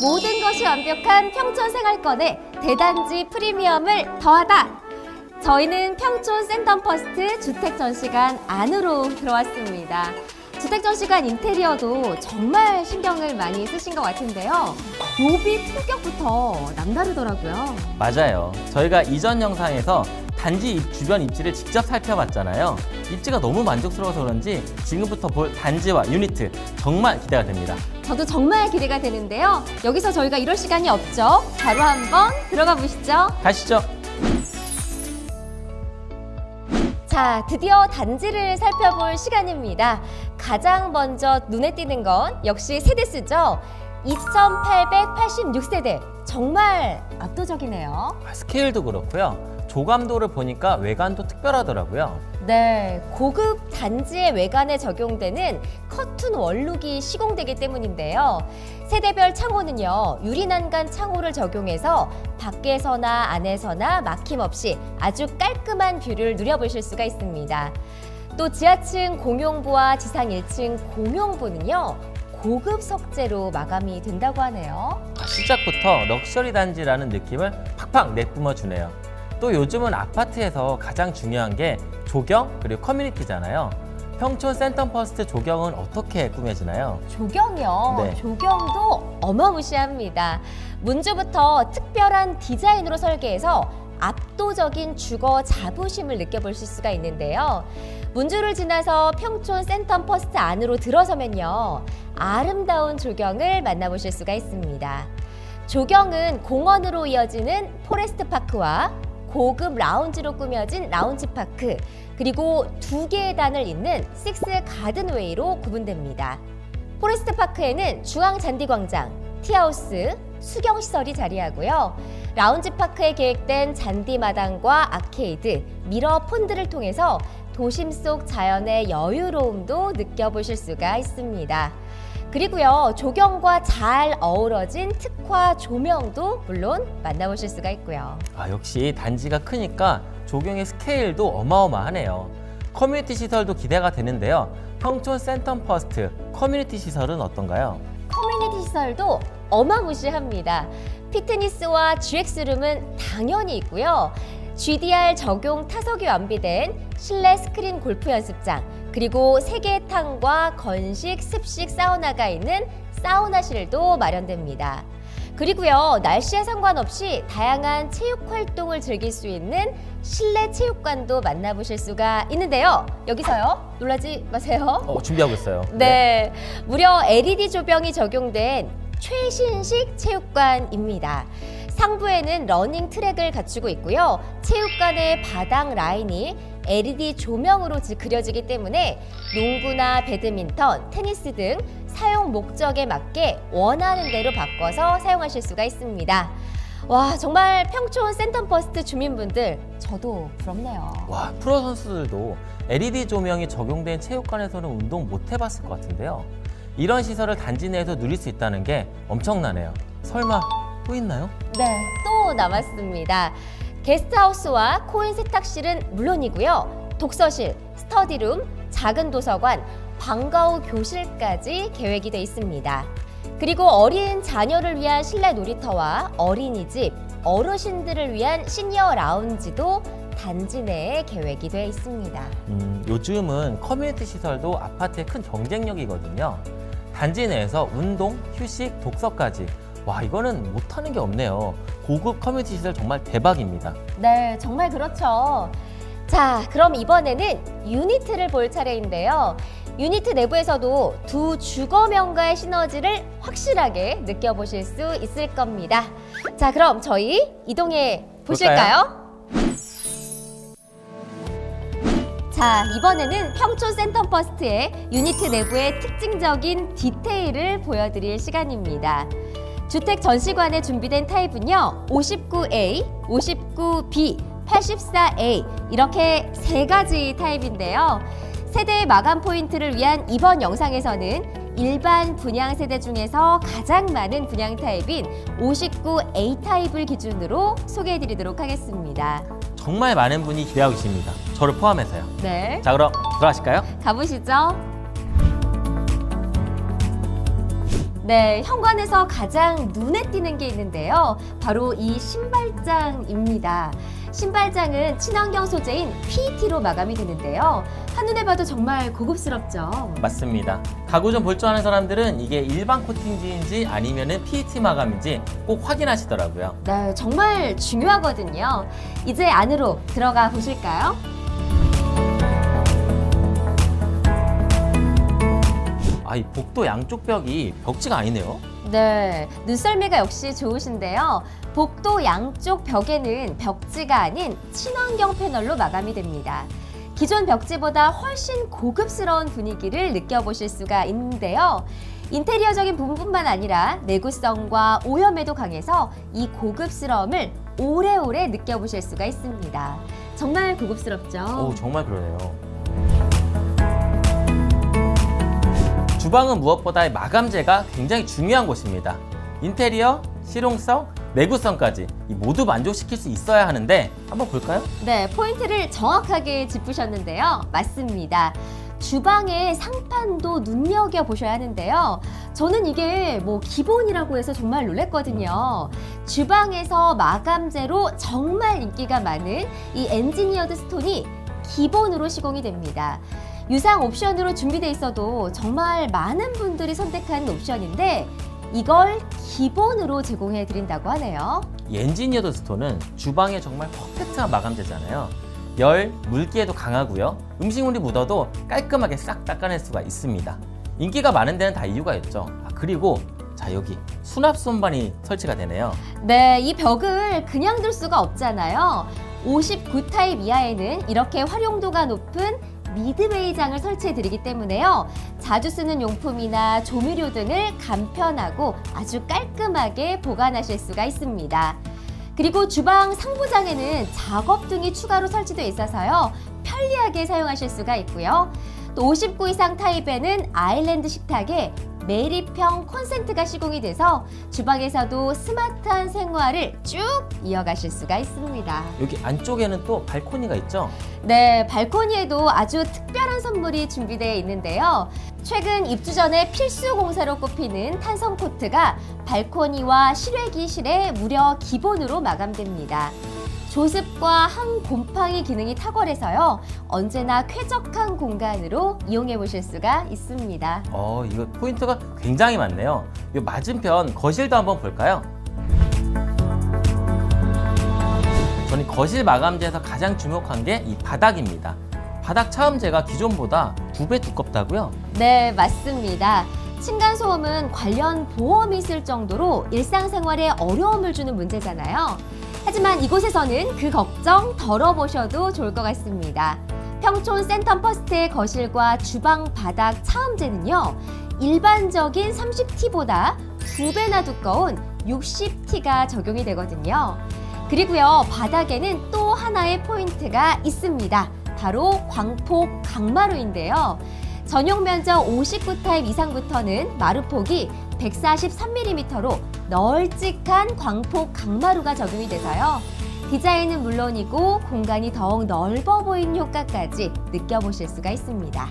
모든 것이 완벽한 평촌 생활권에 대단지 프리미엄을 더하다. 저희는 평촌 센텀퍼스트 주택 전시관 안으로 들어왔습니다. 주택 전시관 인테리어도 정말 신경을 많이 쓰신 것 같은데요. 로비 품격부터 남다르더라고요. 맞아요. 저희가 이전 영상에서 단지 입- 주변 입지를 직접 살펴봤잖아요. 입지가 너무 만족스러워서 그런지 지금부터 볼 단지와 유니트 정말 기대가 됩니다. 저도 정말 기대가 되는데요. 여기서 저희가 이럴 시간이 없죠. 바로 한번 들어가 보시죠. 가시죠. 자, 드디어 단지를 살펴볼 시간입니다. 가장 먼저 눈에 띄는 건 역시 세대수죠. 2886세대. 정말 압도적이네요. 아, 스케일도 그렇고요. 조감도를 보니까 외관도 특별하더라고요. 네, 고급 단지의 외관에 적용되는 커튼 원룩이 시공되기 때문인데요. 세대별 창호는요, 유리난간 창호를 적용해서 밖에서나 안에서나 막힘없이 아주 깔끔한 뷰를 누려보실 수가 있습니다. 또 지하층 공용부와 지상 1층 공용부는요, 고급 석재로 마감이 된다고 하네요. 아, 시작부터 럭셔리 단지라는 느낌을 팍팍 내뿜어 주네요. 또 요즘은 아파트에서 가장 중요한 게 조경 그리고 커뮤니티잖아요. 평촌 센텀퍼스트 조경은 어떻게 꾸며지나요? 조경이요. 네. 조경도 어마무시합니다. 문주부터 특별한 디자인으로 설계해서 압도적인 주거 자부심을 느껴보실 수가 있는데요. 문주를 지나서 평촌 센텀 퍼스트 안으로 들어서면요. 아름다운 조경을 만나보실 수가 있습니다. 조경은 공원으로 이어지는 포레스트 파크와 고급 라운지로 꾸며진 라운지 파크, 그리고 두 개의 단을 잇는 식스 가든웨이로 구분됩니다. 포레스트 파크에는 중앙 잔디 광장, 티하우스, 수경 시설이 자리하고요. 라운지 파크에 계획된 잔디 마당과 아케이드, 미러 폰드를 통해서 도심 속 자연의 여유로움도 느껴보실 수가 있습니다. 그리고요, 조경과 잘 어우러진 특화 조명도 물론 만나보실 수가 있고요. 아, 역시 단지가 크니까 조경의 스케일도 어마어마하네요. 커뮤니티 시설도 기대가 되는데요. 평촌 센텀퍼스트 커뮤니티 시설은 어떤가요? 커뮤니티 시설도 어마무시합니다. 피트니스와 GX룸은 당연히 있고요. GDR 적용 타석이 완비된 실내 스크린 골프 연습장, 그리고 세계탕과 건식, 습식 사우나가 있는 사우나실도 마련됩니다. 그리고요, 날씨에 상관없이 다양한 체육 활동을 즐길 수 있는 실내 체육관도 만나보실 수가 있는데요. 여기서요, 놀라지 마세요. 어, 준비하고 있어요. 네, 무려 LED 조명이 적용된 최신식 체육관입니다. 상부에는 러닝 트랙을 갖추고 있고요. 체육관의 바닥 라인이 LED 조명으로 지- 그려지기 때문에 농구나 배드민턴, 테니스 등 사용 목적에 맞게 원하는 대로 바꿔서 사용하실 수가 있습니다. 와, 정말 평촌 센텀퍼스트 주민분들 저도 부럽네요. 와, 프로 선수들도 LED 조명이 적용된 체육관에서는 운동 못 해봤을 것 같은데요. 이런 시설을 단지 내에서 누릴 수 있다는 게 엄청나네요. 설마 또 있나요? 네, 또 남았습니다. 게스트하우스와 코인 세탁실은 물론이고요. 독서실, 스터디룸, 작은 도서관, 방과후 교실까지 계획이 돼 있습니다. 그리고 어린 자녀를 위한 실내 놀이터와 어린이집, 어르신들을 위한 시니어 라운지도 단지 내에 계획이 돼 있습니다. 음, 요즘은 커뮤니티 시설도 아파트의 큰 경쟁력이거든요. 단지 내에서 운동, 휴식, 독서까지. 와, 이거는 못하는 게 없네요. 고급 커뮤니티 시설 정말 대박입니다. 네, 정말 그렇죠. 자, 그럼 이번에는 유니트를 볼 차례인데요. 유니트 내부에서도 두 주거명가의 시너지를 확실하게 느껴보실 수 있을 겁니다. 자, 그럼 저희 이동해 보실까요? 자, 이번에는 평촌 센텀퍼스트의 유니트 내부의 특징적인 디테일을 보여드릴 시간입니다. 주택 전시관에 준비된 타입은요, 59A, 59B, 84A 이렇게 세 가지 타입인데요. 세대의 마감 포인트를 위한 이번 영상에서는 일반 분양 세대 중에서 가장 많은 분양 타입인 59A 타입을 기준으로 소개해 드리도록 하겠습니다. 정말 많은 분이 기대하고 계십니다. 저를 포함해서요. 네, 자, 그럼 들어가실까요? 가보시죠. 네, 현관에서 가장 눈에 띄는 게 있는데요. 바로 이 신발장입니다. 신발장은 친환경 소재인 PET로 마감이 되는데요. 한눈에 봐도 정말 고급스럽죠. 맞습니다. 가구 좀 볼 줄 아는 사람들은 이게 일반 코팅지인지 아니면은 PET 마감인지 꼭 확인하시더라고요. 네, 정말 중요하거든요. 이제 안으로 들어가 보실까요? 아, 이 복도 양쪽 벽이 벽지가 아니네요. 네, 눈썰미가 역시 좋으신데요. 복도 양쪽 벽에는 벽지가 아닌 친환경 패널로 마감이 됩니다. 기존 벽지보다 훨씬 고급스러운 분위기를 느껴보실 수가 있는데요. 인테리어적인 부분뿐만 아니라 내구성과 오염에도 강해서 이 고급스러움을 오래오래 느껴보실 수가 있습니다. 정말 고급스럽죠? 오, 정말 그러네요. 주방은 무엇보다 이 마감재가 굉장히 중요한 곳입니다. 인테리어, 실용성, 내구성까지 이 모두 만족시킬 수 있어야 하는데 한번 볼까요? 네, 포인트를 정확하게 짚으셨는데요. 맞습니다. 주방의 상판도 눈여겨 보셔야 하는데요. 저는 이게 뭐 기본이라고 해서 정말 놀랬거든요. 주방에서 마감재로 정말 인기가 많은 이 엔지니어드 스톤이 기본으로 시공이 됩니다. 유상 옵션으로 준비돼 있어도 정말 많은 분들이 선택한 옵션인데 이걸 기본으로 제공해 드린다고 하네요. 이 엔지니어드 스톤은 주방에 정말 퍼펙트한 마감재잖아요. 열, 물기에도 강하고요. 음식물이 묻어도 깔끔하게 싹 닦아낼 수가 있습니다. 인기가 많은 데는 다 이유가 있죠. 아, 그리고 자 여기 수납 손반이 설치가 되네요. 네, 이 벽을 그냥 둘 수가 없잖아요. 59 타입 이하에는 이렇게 활용도가 높은 미드웨이 장을 설치해 드리기 때문에요. 자주 쓰는 용품이나 조미료 등을 간편하고 아주 깔끔하게 보관하실 수가 있습니다. 그리고 주방 상부장에는 작업 등이 추가로 설치되어 있어서요. 편리하게 사용하실 수가 있고요. 또 59 이상 타입에는 아일랜드 식탁에 매립형 콘센트가 시공이 돼서 주방에서도 스마트한 생활을 쭉 이어가실 수가 있습니다. 여기 안쪽에는 또 발코니가 있죠. 네, 발코니에도 아주 특별한 선물이 준비되어 있는데요. 최근 입주 전에 필수 공사로 꼽히는 탄성 코트가 발코니와 실외기실에 무려 기본으로 마감됩니다. 조습과 항 곰팡이 기능이 탁월해서요. 언제나 쾌적한 공간으로 이용해 보실 수가 있습니다. 어, 이거 포인트가 굉장히 많네요. 이 맞은편 거실도 한번 볼까요? 저는 거실 마감재에서 가장 주목한 게 이 바닥입니다. 바닥 차음재가 기존보다 두 배 두껍다고요? 네, 맞습니다. 층간소음은 관련 보험이 있을 정도로 일상생활에 어려움을 주는 문제잖아요. 하지만 이곳에서는 그 걱정 덜어보셔도 좋을 것 같습니다. 평촌 센텀 퍼스트의 거실과 주방 바닥 차음재는요, 일반적인 30T보다 두 배나 두꺼운 60T가 적용이 되거든요. 그리고요, 바닥에는 또 하나의 포인트가 있습니다. 바로 광폭 강마루인데요. 전용 면적 59 타입 이상부터는 마루폭이 143mm로 널찍한 광폭 강마루가 적용이 돼서요. 디자인은 물론이고 공간이 더욱 넓어 보이는 효과까지 느껴보실 수가 있습니다.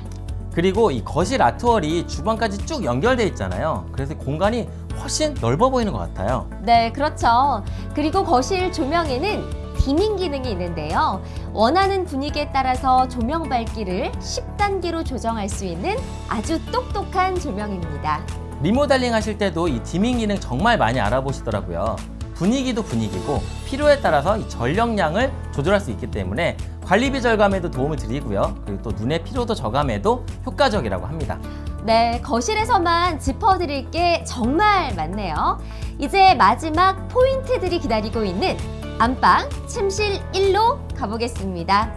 그리고 이 거실 아트월이 주방까지 쭉 연결돼 있잖아요. 그래서 공간이 훨씬 넓어 보이는 것 같아요. 네, 그렇죠. 그리고 거실 조명에는 디밍 기능이 있는데요. 원하는 분위기에 따라서 조명 밝기를 10단계로 조정할 수 있는 아주 똑똑한 조명입니다. 리모델링 하실 때도 이 디밍 기능 정말 많이 알아보시더라고요. 분위기도 분위기고 필요에 따라서 이 전력량을 조절할 수 있기 때문에 관리비 절감에도 도움을 드리고요. 그리고 또 눈의 피로도 저감에도 효과적이라고 합니다. 네, 거실에서만 짚어드릴 게 정말 많네요. 이제 마지막 포인트들이 기다리고 있는 안방 침실 1로 가보겠습니다.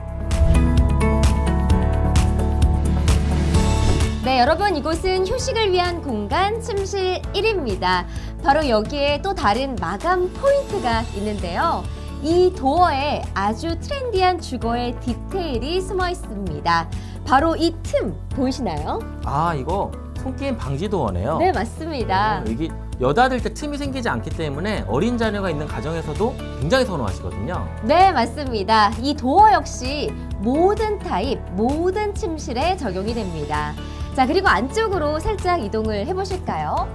네, 여러분 이곳은 휴식을 위한 공간 침실 1입니다. 바로 여기에 또 다른 마감 포인트가 있는데요. 이 도어에 아주 트렌디한 주거의 디테일이 숨어 있습니다. 바로 이 틈 보이시나요? 아 이거 손게임 방지 도어네요. 네, 맞습니다. 어, 이게 여닫을 때 틈이 생기지 않기 때문에 어린 자녀가 있는 가정에서도 굉장히 선호하시거든요. 네, 맞습니다. 이 도어 역시 모든 타입, 모든 침실에 적용이 됩니다. 자, 그리고 안쪽으로 살짝 이동을 해보실까요?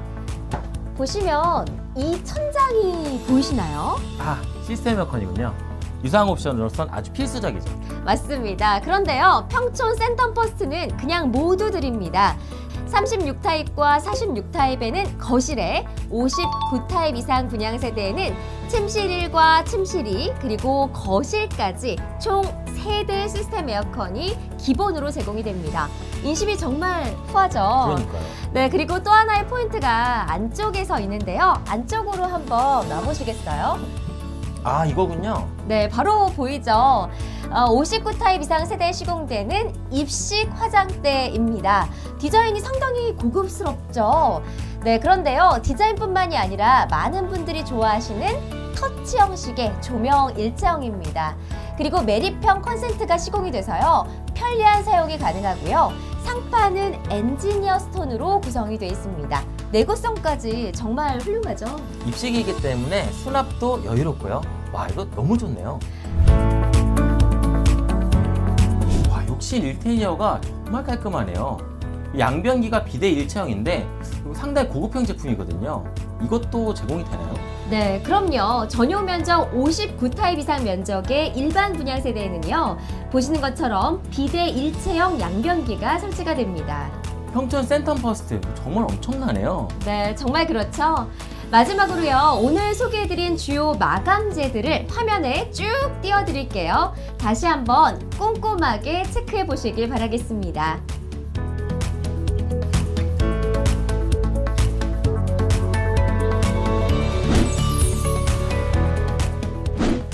보시면 이 천장이 보이시나요? 아, 시스템 에어컨이군요. 유상 옵션으로선 아주 필수적이죠. 맞습니다. 그런데요, 평촌 센텀퍼스트는 그냥 모두 드립니다. 36타입과 46타입에는 거실에, 59타입 이상 분양 세대에는 침실 1과 침실 2, 그리고 거실까지 총 3대 시스템 에어컨이 기본으로 제공이 됩니다. 인심이 정말 후하죠. 그러니까요. 네, 그리고 또 하나의 포인트가 안쪽에서 있는데요. 안쪽으로 한번 놔보시겠어요? 아, 이거군요. 네, 바로 보이죠. 59타입 이상 세대에 시공되는 입식 화장대입니다. 디자인이 상당히 고급스럽죠. 네, 그런데요. 디자인뿐만이 아니라 많은 분들이 좋아하시는 터치 형식의 조명 일체형입니다. 그리고 매립형 컨센트가 시공이 돼서요. 편리한 사용이 가능하고요. 상판은 엔지니어 스톤으로 구성이 되어 있습니다. 내구성까지 정말 훌륭하죠. 입식이기 때문에 수납도 여유롭고요. 와, 이거 너무 좋네요. 와, 욕실 인테리어가 정말 깔끔하네요. 양변기가 비대 일체형인데 상당히 고급형 제품이거든요. 이것도 제공이 되나요? 네, 그럼요. 전용 면적 59타입 이상 면적의 일반 분양 세대에는요. 보시는 것처럼 비대 일체형 양변기가 설치가 됩니다. 평촌 센텀 퍼스트 정말 엄청나네요. 네, 정말 그렇죠. 마지막으로요. 오늘 소개해드린 주요 마감재들을 화면에 쭉 띄워드릴게요. 다시 한번 꼼꼼하게 체크해 보시길 바라겠습니다.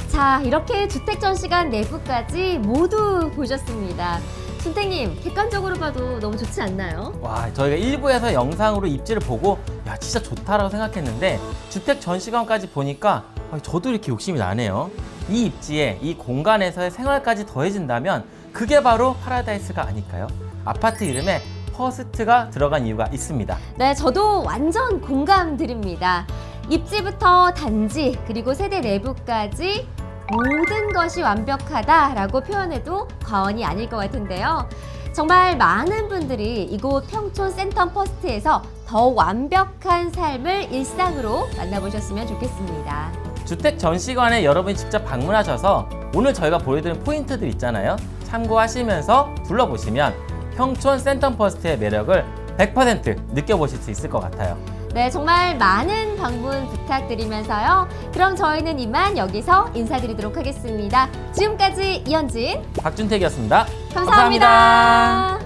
자, 이렇게 주택 전시관 내부까지 모두 보셨습니다. 순택님, 객관적으로 봐도 너무 좋지 않나요? 와, 저희가 일부에서 영상으로 입지를 보고 야, 진짜 좋다라고 생각했는데 주택 전시관까지 보니까 아, 저도 이렇게 욕심이 나네요. 이 입지에 이 공간에서의 생활까지 더해진다면 그게 바로 파라다이스가 아닐까요? 아파트 이름에 퍼스트가 들어간 이유가 있습니다. 네, 저도 완전 공감 드립니다. 입지부터 단지 그리고 세대 내부까지 모든 것이 완벽하다라고 표현해도 과언이 아닐 것 같은데요. 정말 많은 분들이 이곳 평촌 센텀 퍼스트에서 더 완벽한 삶을 일상으로 만나보셨으면 좋겠습니다. 주택 전시관에 여러분이 직접 방문하셔서 오늘 저희가 보여드린 포인트들 있잖아요. 참고하시면서 둘러보시면 평촌 센텀 퍼스트의 매력을 100% 느껴보실 수 있을 것 같아요. 네, 정말 많은 방문 부탁드리면서요. 그럼 저희는 이만 여기서 인사드리도록 하겠습니다. 지금까지 이현진 박준택이었습니다 감사합니다.